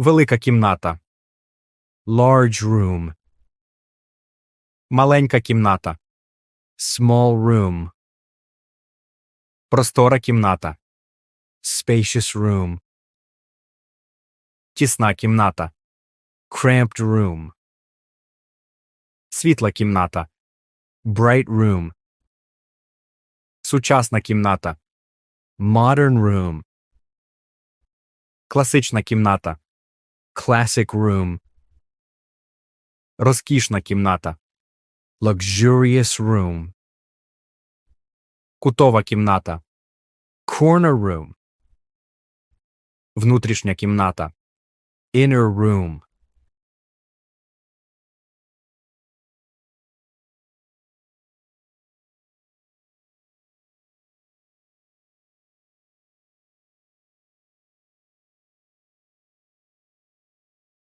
Велика кімната. Large room. Маленька кімната. Small room. Простора кімната. Spacious room. Тісна кімната. Cramped room. Світла кімната. Bright room. Сучасна кімната. Modern room. Класична кімната. Classic room. Розкішна кімната. Luxurious room. Кутова кімната. Corner room. Внутрішня кімната. Inner room.